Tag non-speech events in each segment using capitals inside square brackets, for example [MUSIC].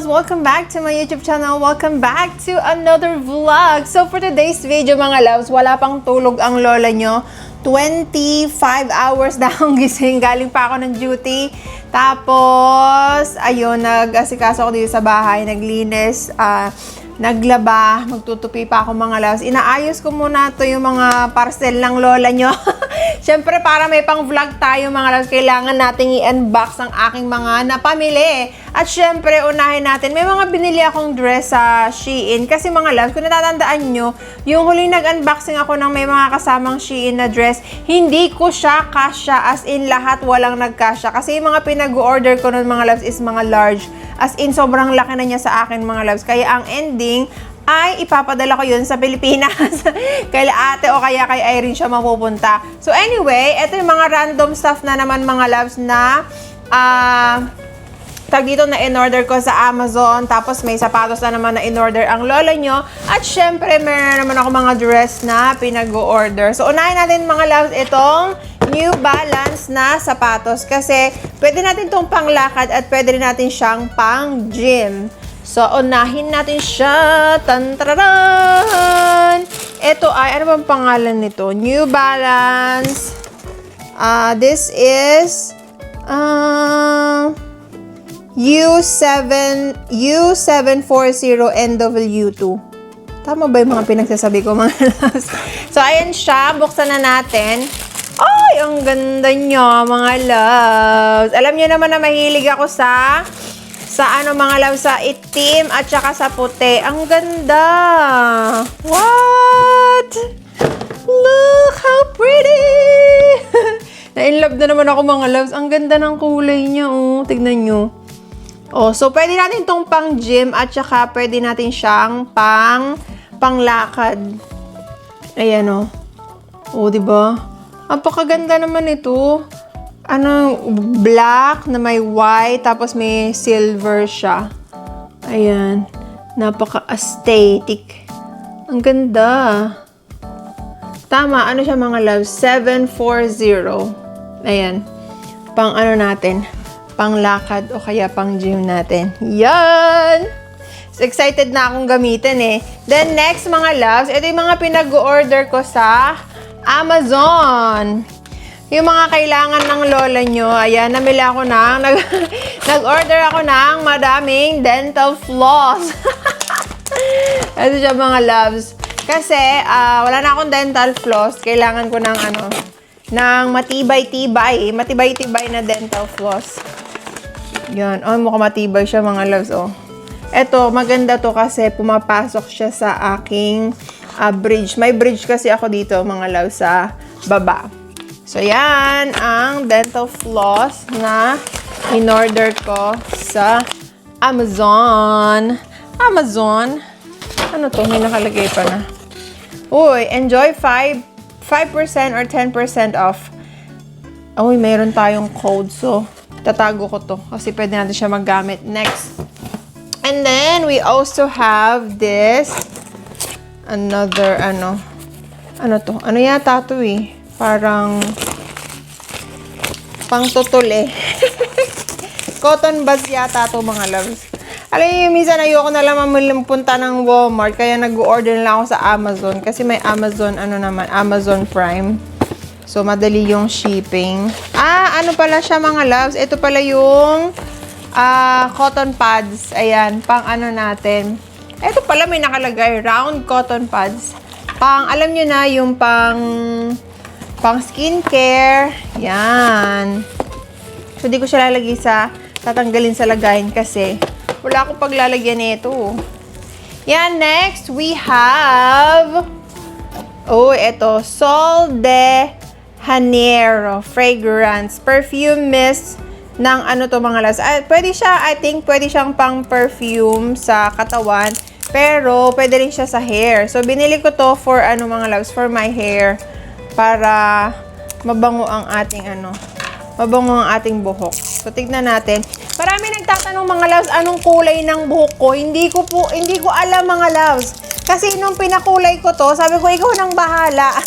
loves! Welcome back to my YouTube channel. Welcome back to another vlog. So for today's video mga loves, wala pang tulog ang lola nyo. 25 hours na akong gising. Galing pa ako ng duty. Tapos, ayun, nag-asikaso ako dito sa bahay. Naglinis. ah, naglaba, magtutupi pa ako mga loves. Inaayos ko muna to yung mga parcel ng lola nyo. [LAUGHS] Siyempre, para may pang vlog tayo mga loves, kailangan nating i-unbox ang aking mga napamili. At syempre, unahin natin, may mga binili akong dress sa Shein. Kasi mga loves, kung natatandaan nyo, yung huling nag-unboxing ako ng may mga kasamang Shein na dress, hindi ko siya kasya as in lahat walang nagkasya. Kasi yung mga pinag-order ko nun mga loves is mga large. As in, sobrang laki na niya sa akin mga loves. Kaya ang ending, ay ipapadala ko yun sa Pilipinas. [LAUGHS] kay ate o kaya kay Irene siya mapupunta. So anyway, ito yung mga random stuff na naman mga loves na ah tag dito na in-order ko sa Amazon. Tapos may sapatos na naman na in-order ang lola nyo. At syempre, meron na naman ako mga dress na pinag-order. So, unahin natin mga loves itong New Balance na sapatos. Kasi, pwede natin itong panglakad at pwede rin natin siyang pang gym. So, unahin natin siya. Tantraran! Ito ay, ano bang pangalan nito? New Balance. Ah, this is, ah, U7, U740 NW2. Tama ba yung mga pinagsasabi ko mga [LAUGHS] loves? So, ayan siya. Buksan na natin. Ay, ang ganda niya, mga loves. Alam niyo naman na mahilig ako sa sa ano mga loves, sa itim at saka sa puti. Ang ganda. What? Look how pretty! [LAUGHS] Na-inlove na naman ako mga loves. Ang ganda ng kulay niya, oh. Tignan nyo. Oh, so pwede natin tong pang gym at saka pwede natin siyang pang panglakad. Ayan oh. Oh, 'di ba? Ang pakaganda naman ito. Ano, black na may white tapos may silver siya. Ayan. Napaka-aesthetic. Ang ganda. Tama, ano siya mga loves? 740. Ayan. Pang ano natin? Pang lakad o kaya pang gym natin. Yan! So, excited na akong gamitin eh. Then, next mga loves, ito yung mga pinag-order ko sa Amazon. Yung mga kailangan ng lola nyo, ayan, namili ako ng, [LAUGHS] nag, nag-order ako ng madaming dental floss. [LAUGHS] ito siya mga loves. Kasi, ah, wala na akong dental floss. Kailangan ko ng ano, ng matibay-tibay. Matibay-tibay na dental floss. Yan. Oh, mukhang matibay siya mga loves, oh. Eto, maganda to kasi pumapasok siya sa aking ah, bridge. May bridge kasi ako dito, mga loves, sa baba. So, yan ang dental floss na in-order ko sa Amazon. Amazon. Ano to? May nakalagay pa na. Uy, enjoy 5, 5% or 10% off. Uy, mayroon tayong code. So, tatago ko to kasi pwede natin siya magamit. Next. And then, we also have this another, ano, ano to? Ano yata to eh? Parang, pang tutol eh. [LAUGHS] Cotton buds yata to mga loves. Alam niyo, minsan ayoko na lang punta ng Walmart, kaya nag-order na lang ako sa Amazon. Kasi may Amazon, ano naman, Amazon Prime. So, madali yung shipping. Ah, ano pala siya mga loves? Ito pala yung ah, cotton pads. Ayan, pang ano natin. Ito pala may nakalagay, round cotton pads. Pang, alam nyo na, yung pang, pang skincare. Yan. So, di ko siya lalagay sa, tatanggalin sa lagayin kasi wala akong paglalagyan nito. Yan, next, we have, oh, ito, Sol de Janeiro Fragrance Perfume Mist ng ano to mga las. Ah, pwede siya, I think, pwede siyang pang perfume sa katawan. Pero, pwede rin siya sa hair. So, binili ko to for ano mga loves, for my hair. Para mabango ang ating ano, mabango ang ating buhok. So, tignan natin. Marami nagtatanong mga loves, anong kulay ng buhok ko? Hindi ko po, hindi ko alam mga loves. Kasi nung pinakulay ko to, sabi ko, ikaw nang bahala.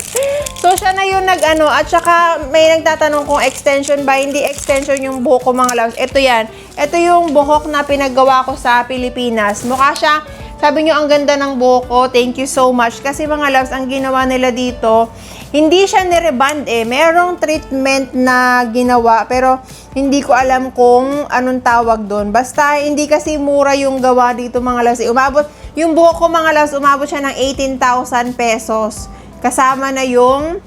[LAUGHS] so, siya na yung nag-ano. At saka, may nagtatanong kung extension ba. Hindi extension yung buhok ko, mga loves. Ito yan. Ito yung buhok na pinaggawa ko sa Pilipinas. Mukha siya, sabi nyo, ang ganda ng buhok ko. Thank you so much. Kasi mga loves, ang ginawa nila dito, hindi siya nireband eh. Merong treatment na ginawa, pero hindi ko alam kung anong tawag doon. Basta, hindi kasi mura yung gawa dito mga loves. Umabot, yung buhok ko mga loves, umabot siya ng 18,000 pesos. Kasama na yung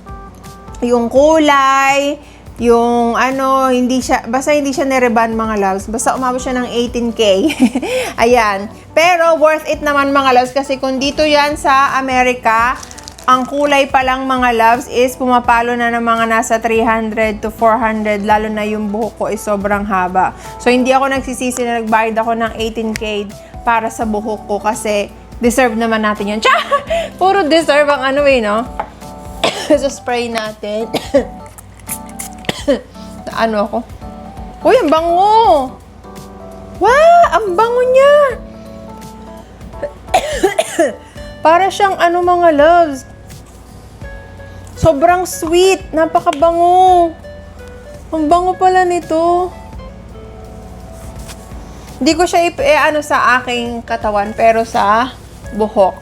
yung kulay, yung ano, hindi siya, basta hindi siya nireban mga loves. Basta umabot siya ng 18K. [LAUGHS] Ayan. Pero worth it naman mga loves kasi kung dito yan sa Amerika, ang kulay pa lang mga loves is pumapalo na ng mga nasa 300 to 400 lalo na yung buhok ko is sobrang haba. So hindi ako nagsisisi na nagbayad ako ng 18k para sa buhok ko kasi deserve naman natin yun. Tsa! [LAUGHS] Puro deserve ang ano eh, no? [COUGHS] so spray natin. [COUGHS] ano ako? Uy, ang bango! Wow! Ang bango niya! [COUGHS] Para siyang ano mga loves. Sobrang sweet. Napakabango. Ang bango pala nito. Hindi ko siya ip- eh, ano sa aking katawan, pero sa buhok.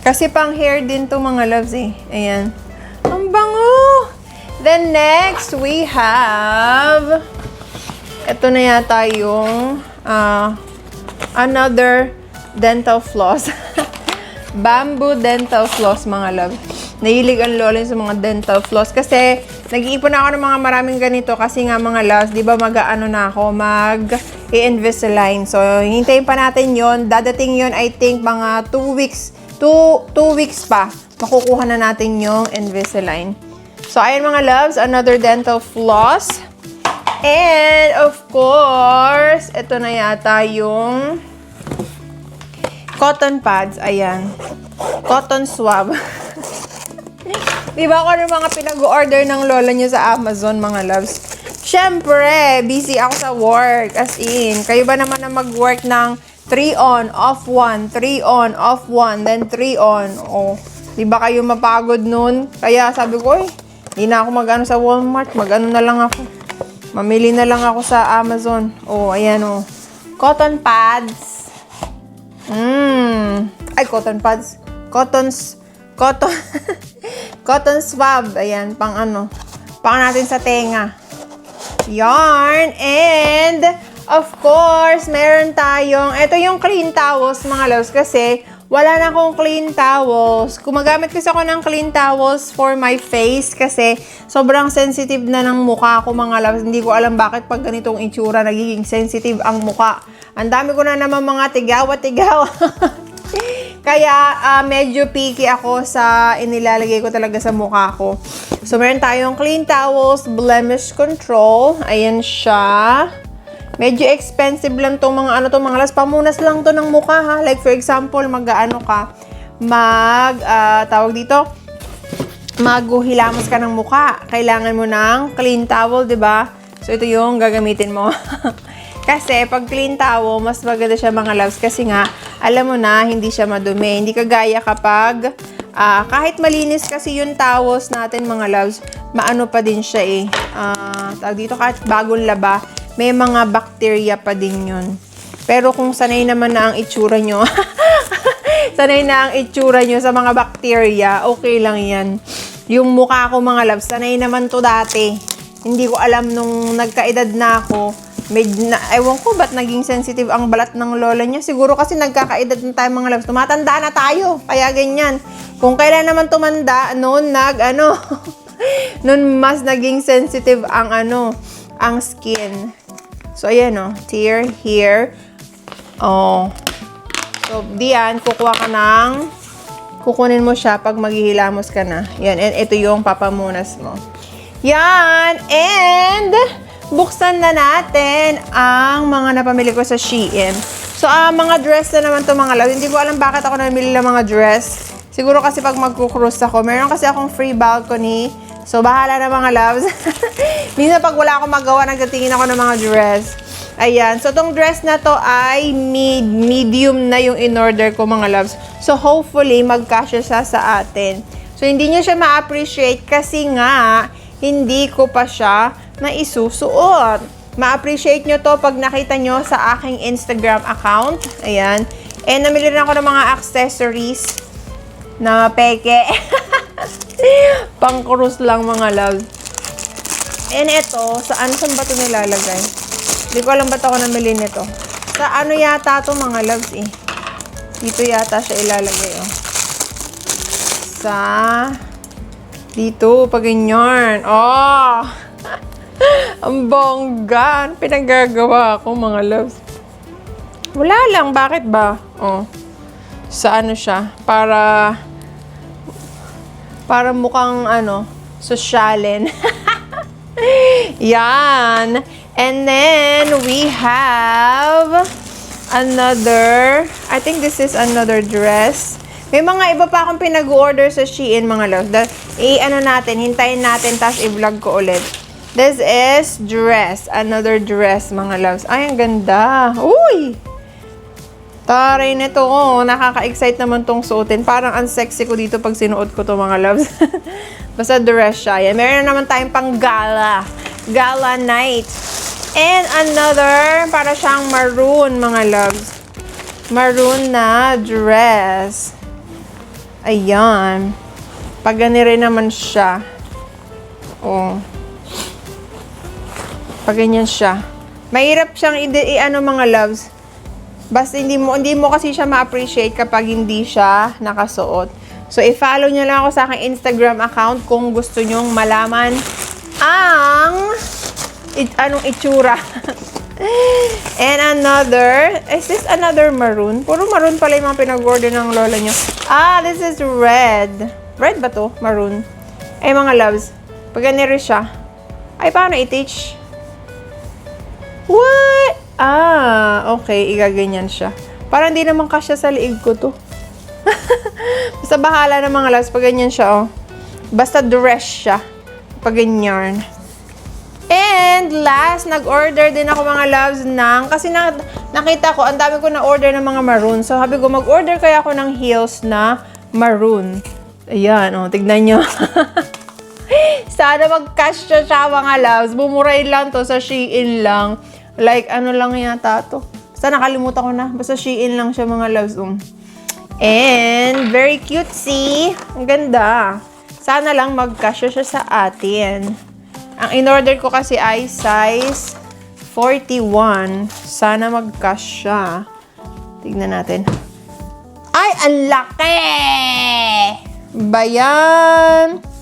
Kasi pang hair din to mga loves eh. Ayan. Ang bango! Then next, we have... Ito na yata yung ah, another dental floss. [LAUGHS] Bamboo dental floss, mga love. Nahilig ang lola sa mga dental floss kasi nag-iipon ako ng mga maraming ganito kasi nga mga loves, di ba mag-ano na ako, mag i-Invisalign. So, hintayin pa natin yon Dadating yon I think, mga 2 weeks, 2 2 weeks pa. Makukuha na natin yung Invisalign. So, ayun mga loves, another dental floss. And, of course, ito na yata yung cotton pads. Ayan. Cotton swab. [LAUGHS] Di ba ako ng mga pinag-order ng lola niyo sa Amazon, mga loves? Siyempre, busy ako sa work. As in, kayo ba naman na mag-work ng 3 on, off 1, 3 on, off 1, then 3 on. Oh, di ba kayo mapagod nun? Kaya sabi ko, eh, hindi na ako mag-ano sa Walmart. Mag-ano na lang ako. Mamili na lang ako sa Amazon. Oh, ayan oh. Cotton pads. Mmm. Ay, cotton pads. Cottons. Cotton. [LAUGHS] cotton swab. Ayan, pang ano. Pang natin sa tenga. Yarn. And, of course, meron tayong, ito yung clean towels, mga loves, kasi wala na akong clean towels. Gumagamit kasi ako ng clean towels for my face kasi sobrang sensitive na ng mukha ko mga loves. Hindi ko alam bakit pag ganitong itsura nagiging sensitive ang mukha. Ang dami ko na naman mga tigawa-tigawa. [LAUGHS] Kaya ah, medyo picky ako sa inilalagay ko talaga sa mukha ko. So meron tayong clean towels, blemish control. Ayan siya. Medyo expensive lang tong mga ano to mga las pamunas lang to ng mukha ha. Like for example, mag-ano ka, mag ah, tawag dito, maghuhilamos ka ng mukha. Kailangan mo ng clean towel, 'di ba? So ito yung gagamitin mo. [LAUGHS] kasi pag clean towel, mas maganda siya mga loves kasi nga alam mo na hindi siya madumi. Hindi kagaya kapag ah, kahit malinis kasi yung towels natin mga loves, maano pa din siya eh. Tawag dito kahit bagong laba, may mga bacteria pa din yun. Pero kung sanay naman na ang itsura nyo, [LAUGHS] sanay na ang itsura nyo sa mga bacteria, okay lang yan. Yung mukha ko mga loves, sanay naman to dati. Hindi ko alam nung nagkaedad na ako, med na, ewan ko ba't naging sensitive ang balat ng lola niya. Siguro kasi nagkakaedad na tayo mga loves. Tumatanda na tayo, kaya ganyan. Kung kailan naman tumanda, noon nag, ano, [LAUGHS] noon mas naging sensitive ang ano, ang skin. So, ayan o. Tear here. Oh. So, diyan, kukuha ka ng, kukunin mo siya pag maghihilamos ka na. Yan, and ito yung papamunas mo. Yan, and buksan na natin ang mga napamili ko sa Shein. So, ah, mga dress na naman to mga love. Hindi ko alam bakit ako namili ng mga dress. Siguro kasi pag magkukrus ako, meron kasi akong free balcony. So, bahala na mga loves. [LAUGHS] Minsan pag wala akong magawa, nagtatingin ako ng mga dress. Ayan. So, tong dress na to ay mid, medium na yung in-order ko, mga loves. So, hopefully, magkasya siya sa atin. So, hindi nyo siya ma-appreciate kasi nga, hindi ko pa siya naisusuot. Ma-appreciate nyo to pag nakita nyo sa aking Instagram account. Ayan. And namili rin ako ng mga accessories na peke. [LAUGHS] Pang cruise lang mga loves. And ito, saan saan ba ito nilalagay? Hindi ko alam ba't ako namili nito. Sa ano yata to mga loves eh. Dito yata siya ilalagay oh. Sa dito, pag ganyan. Oh! Ang bongga. Ano pinagagawa ko mga loves? Wala lang. Bakit ba? Oh. Sa ano siya? Para para mukhang ano, sosyalin. [LAUGHS] Yan. And then we have another, I think this is another dress. May mga iba pa akong pinag-order sa Shein, mga loves. Da- I-ano natin, hintayin natin, tapos i-vlog ko ulit. This is dress. Another dress, mga loves. Ay, ang ganda. Uy! Taray nito, oh. Nakaka-excite naman tong suotin. Parang ang sexy ko dito pag sinuot ko to mga loves. [LAUGHS] Basta dress siya. Yan. Meron na naman tayong pang gala. Gala night. And another, para siyang maroon, mga loves. Maroon na dress. Ayan. Pag gani rin naman siya. Oh. Pag ganyan siya. Mahirap siyang i- i-ano mga loves. Basta hindi mo hindi mo kasi siya ma-appreciate kapag hindi siya nakasuot. So i-follow niyo lang ako sa aking Instagram account kung gusto nyong malaman ang it, anong itsura. [LAUGHS] And another, is this another maroon? Puro maroon pala yung mga pinag-order ng lola nyo. Ah, this is red. Red ba to? Maroon. Ay, mga loves. Pag ganito siya. Ay, paano i-teach? What? Ah, okay. Igaganyan siya. Parang hindi naman kasya sa liig ko to. [LAUGHS] Basta bahala ng mga loves. Pag ganyan siya, oh. Basta dress siya. Pag ganyan. And last, nag-order din ako mga loves ng, kasi na, nakita ko, ang dami ko na-order ng mga maroon. So, sabi ko, mag-order kaya ako ng heels na maroon. Ayan, oh, tignan nyo. [LAUGHS] Sana mag-cash siya siya mga loves. Bumuray lang to sa Shein lang. Like, ano lang yata to. Basta nakalimutan ko na. Basta Shein lang siya mga loves. Um. And, very cutesy. Ang ganda. Sana lang mag-cash siya sa atin. Ang in-order ko kasi ay size 41. Sana mag-cash siya. Tignan natin. Ay, ang laki! Bayan!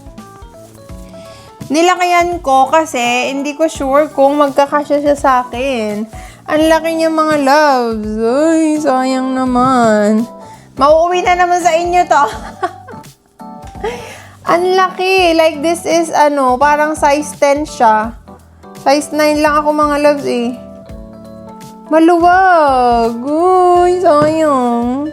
Nilakayan ko kasi hindi ko sure kung magkakasya siya sa akin. Ang laki niya mga loves. Ay, sayang naman. Mauuwi na naman sa inyo to. [LAUGHS] Ang laki. Like this is ano, parang size 10 siya. Size 9 lang ako mga loves eh. Maluwag. Uy, sayang.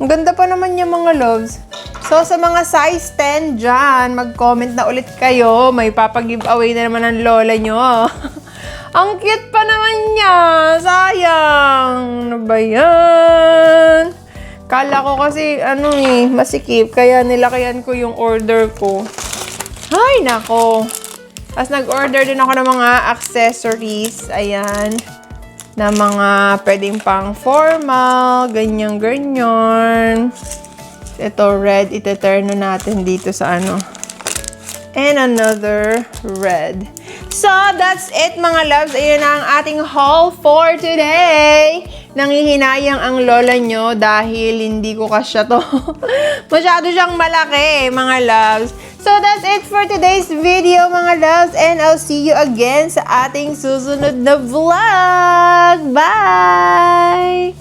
Ang ganda pa naman niya mga loves. So, sa mga size 10 dyan, mag-comment na ulit kayo. May papag-giveaway na naman ng lola nyo. [LAUGHS] Ang cute pa naman niya. Sayang. Ano ba yan? Kala ko kasi, ano eh, masikip. Kaya nilakayan ko yung order ko. Ay, nako. Tapos nag-order din ako ng mga accessories. Ayan. Na mga pwedeng pang formal. Ganyan-ganyan. Ito, red. Iteterno natin dito sa ano. And another red. So, that's it mga loves. Ayun na ang ating haul for today. Nangihinayang ang lola nyo dahil hindi ko kasya to. [LAUGHS] Masyado siyang malaki, mga loves. So, that's it for today's video, mga loves. And I'll see you again sa ating susunod na vlog. Bye!